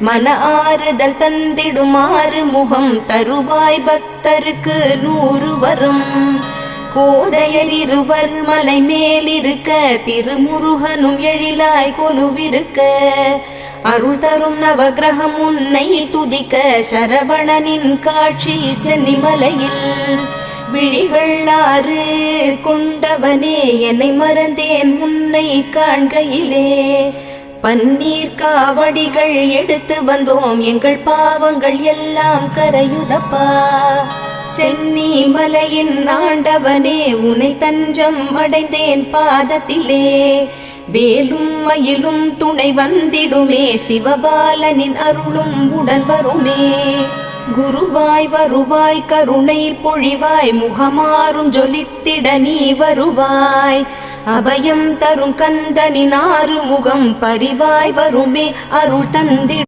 மன ஆறுதல் தந்திடுமாறு முகம் தருவாய் பக்தருக்கு நூறு வரும். கோதையர் இருவர் மலை மேலிருக்க திருமுருகனும் எழிலாய் கொலுவிருக்க. அருள் தரும் நவகிரகம் உன்னை துதிக்க சரவணனின் காட்சி சென்னிமலையில். விழிகள் ஆறு கொண்டவனே என்னை மறந்தேன் உன்னை காண்கையிலே. பன்னீர் காவடிகள் எடுத்து வந்தோம். எங்கள் பாவங்கள் எல்லாம் கரையுதப்பா. சென்னி மலையின் ஆண்டவனே உனை தஞ்சம் அடைந்தேன் பாதத்திலே. வேலும் மயிலும் துணை வந்திடுமே சிவபாலனின் அருளும் உடன் வருமே. குருவாய் வருவாய் கருணை பொழிவாய் முகமாறும் ஜொலித்திட நீ வருவாய். அபயம் தரும் கந்தனின் ஆறு முகம் பரிவாய் வருமே அருள் தந்திட